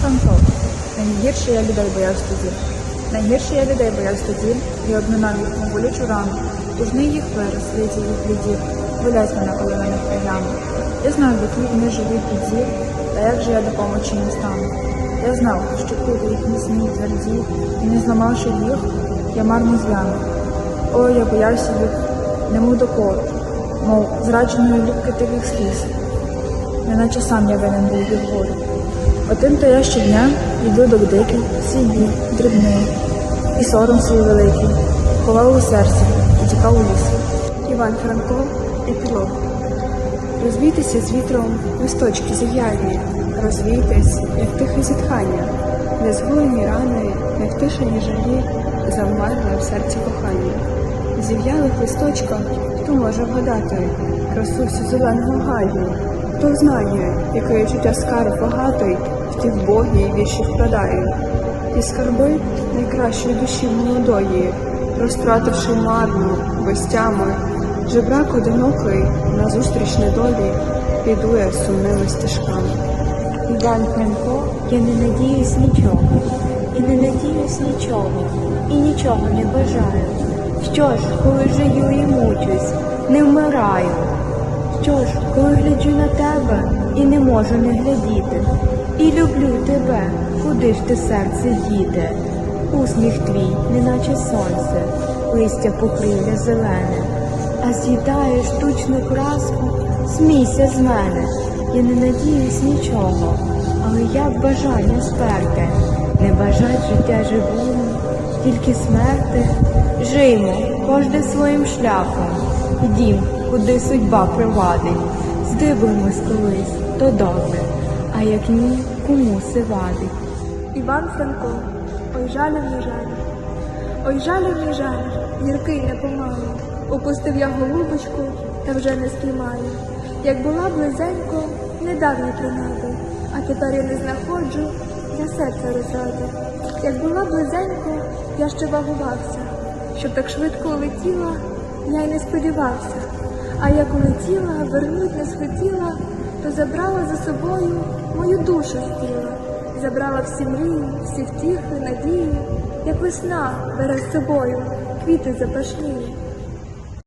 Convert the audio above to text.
Франко. Найгірше я людей боявся тоді. Найгірше я людей боявся тоді, і обминав їхню болючу рану. Тужний їх вираз, лиці їх глядів, болять мене, коли них пригляну. Я знав, якій вони живі біді, та як же я допомочі не стану. Я знав, що куди їх міцні тверді, і не зламавши їх, я марно зв'яну. Ой, я боявся їх, немов докору, мов зрадженої любки тихих сліз неначе сам я винен був їх горю. Отим то я щодня відвидок дикий, свій біль, дрібний, і сором свій великий, ховав у серці і тікав у ліс. Іван Франко, епілог. Розвійтеся з вітром листочки зів'ялі, розвійтесь, як тихе зітхання, незгоєні рани, невтишені жалі, завмерли в серці кохання. Зів'ялих листочках хто може вгадати красу всю зеленого гаю, хто знає, який чуття скарб багатий, в ті вбогі вірші вкладає. Ті скарби найкращої душі молодої, розтративши марно, гостями, жебрак одинокий назустріч недолі підує сумними стежками. Іван Франко, я не надіюсь нічого, і не надіюсь нічого, і нічого не бажаю. Що ж, коли жию і мучусь, не вмираю. Що ж, коли гляджу на тебе і не можу не глядіти, і люблю тебе, куди ж ти серце діти? Усміх твій, неначе сонце, листя покрилля зелене, а з'їдає штучну краску, смійся з мене. Я не надіюсь нічого, але як бажання сперте, не бажать життя живому, тільки смерти. Жиймо, кожне своїм шляхом, Ідім, куди судьба привадить. Здивуємось колись, то добре, а як ні, кому сивадить. Іван Франко, ой жаль мені жаль, ой жаль мені жаль, гіркий не помалу. Упустив я голубочку, та вже не спіймаю. Як була близенько, недавно принади, а тепер я не знаходжу для серця розради. Як була близенько, я ще вагувався, щоб так швидко улетіла, я й не сподівався. А як улетіла, вернуть не схотіла, то забрала за собою мою душу з. Забрала всі мрії, всі втіхи, надії, як весна бере з собою квіти запашні.